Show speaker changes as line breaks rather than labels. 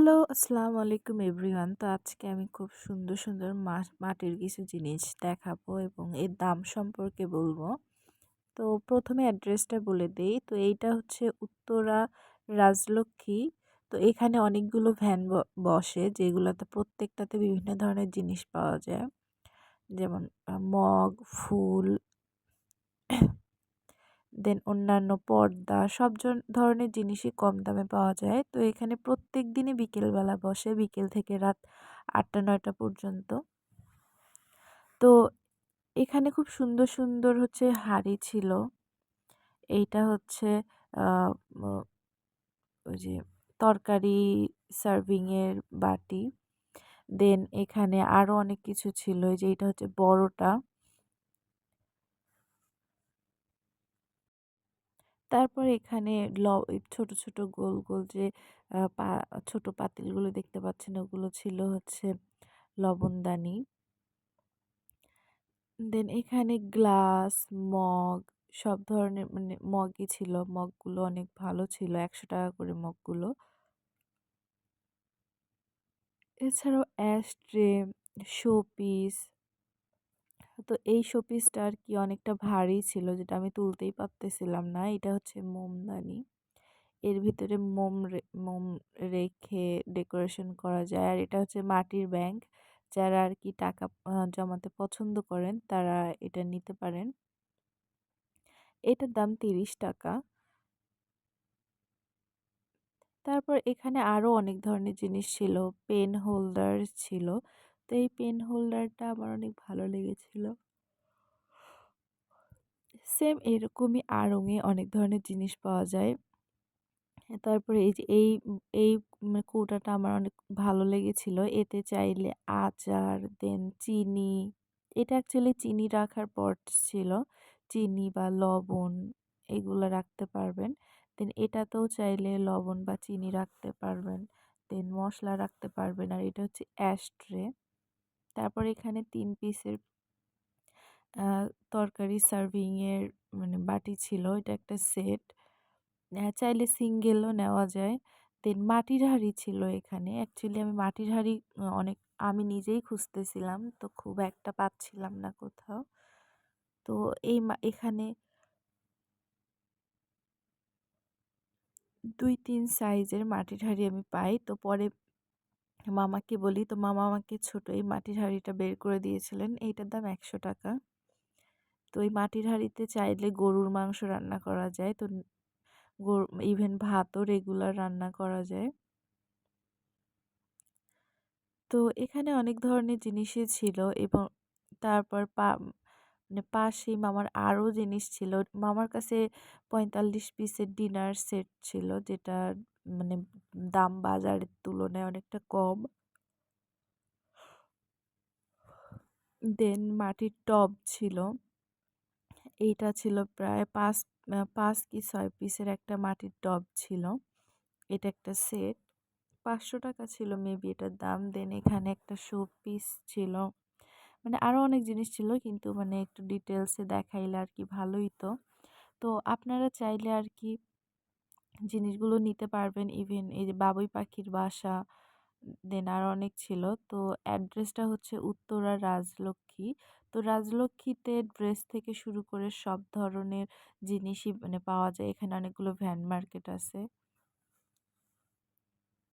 Hello, আসসালামু আলাইকুম everyone. তো আজকে আমি খুব সুন্দর, সুন্দর মাটির কিছু জিনিস দেখাবো এবং এর দাম সম্পর্কে বলব। তো প্রথমে অ্যাড্রেসটা বলে দেই। তো এইটা হচ্ছে উত্তরা রাজলক্ষ্মী। তো এখানে অনেকগুলো ভ্যান বসে যেগুলাতে প্রত্যেকটাতে বিভিন্ন ধরনের জিনিস পাওয়া যায়। যেমন মগ, ফুল দেন অন্যান্য পর্দা, সব ধরনের জিনিসই কম দামে পাওয়া যায়। তো এখানে প্রত্যেক দিনই বিকেলবেলা বসে, বিকেল থেকে রাত আটটা, নয়টা পর্যন্ত। তো এখানে খুব সুন্দর সুন্দর হচ্ছে হাড়ি ছিল। এইটা হচ্ছে ওই যে তরকারি সার্ভিংয়ের বাটি। দেন এখানে আরও অনেক কিছু ছিল। যে এটা হচ্ছে বড়টা। তারপর এখানে ল ছোট, ছোট গোল, গোল যে পা ছোট পাতিলগুলো দেখতে পাচ্ছেন ওগুলো ছিল হচ্ছে লবণদানি। দেন এখানে গ্লাস, মগ সব ধরনের মানে মগই ছিল। মগগুলো অনেক ভালো ছিল। ৳১০০ করে মগগুলো। এছাড়াও অ্যাশট্রে, শোপিস তো এই শোপিসটা আর কি অনেকটা ভারী ছিল, যেটা আমি তুলতেই পারতেছিলাম না। এটা হচ্ছে মোমদানি। এর ভিতরে মোম মোম রেখে ডেকোরেশন করা যায়। আর এটা হচ্ছে মাটির ব্যাংক। যারা আর কি টাকা জমাতে পছন্দ করেন, তারা এটা নিতে পারেন। এটার দাম তিরিশ টাকা। তারপর এখানে আরও অনেক ধরনের জিনিস ছিল। পেন হোল্ডার ছিল। তো এই পেন হোল্ডারটা আমার অনেক ভালো লেগেছিল। সেম এরকমই আড়ংয়ে অনেক ধরনের জিনিস পাওয়া যায়। তারপরে এই যে এই এই কৌটাটা আমার অনেক ভালো লেগেছিল। এতে চাইলে আচার, দেন চিনি, এটা অ্যাকচুয়ালি চিনি রাখার পট ছিল। চিনি বা লবণ এগুলো রাখতে পারবেন। দেন এটাতেও চাইলে লবণ বা চিনি রাখতে পারবেন। দেন মশলা রাখতে পারবেন। আর এটা হচ্ছে অ্যাশট্রে তারপর এখানে তিন পিসের তরকারি সার্ভিংয়ের মানে বাটি ছিল, এটা একটা সেট চাইলে সিঙ্গেলও নেওয়া যায়। দেন মাটির হাঁড়ি ছিল এখানে। অ্যাকচুয়ালি আমি মাটির হাঁড়ি অনেক, আমি নিজেই খুঁজতেছিলাম, তো খুব একটা পাচ্ছিলাম না কোথাও। তো এই এখানে দুই তিন সাইজের মাটির হাঁড়ি আমি পাই। তো পরে মামাকে বলি, তো মামা আমাকে ছোট এই মাটির হাঁড়িটা বের করে দিয়েছিলেন, এইটার দাম একশো টাকা। তো এই মাটির হাঁড়িতে চাইলে গরুর মাংস রান্না করা যায়, তো গরু, ইভেন ভাতও রেগুলার রান্না করা যায়। তো এখানে অনেক ধরনের জিনিসই ছিল এবং তারপর পা মানে পাশেই মামার আরও জিনিস ছিল। মামার কাছে পঁয়তাল্লিশ পিসের ডিনার সেট ছিল, যেটা মানে দাম বাজারের তুলনায় অনেকটা কম। দেন মাটির টব ছিল। এইটা ছিল প্রায় পাঁচ পাঁচ কি ছয় পিসের একটা মাটির টব ছিল। এটা একটা সেট পাঁচশো টাকা ছিল মেবি এটার দাম। দেন এখানে একটা শো পিস ছিল। মানে আরও অনেক জিনিস ছিল কিন্তু মানে একটু ডিটেলসে দেখাইলে আর কি ভালোই তো তো আপনারা চাইলে আর কি জিনিসগুলো নিতে পারবেন। ইভেন এই যে বাবুই পাখির বাসা, দেন আর অনেক ছিল। তো অ্যাড্রেসটা হচ্ছে উত্তরা রাজলক্ষ্মী। তো রাজলক্ষ্মীতে ড্রেস থেকে শুরু করে সব ধরনের জিনিসই মানে পাওয়া যায়। এখানে অনেকগুলো ভ্যান মার্কেট আছে।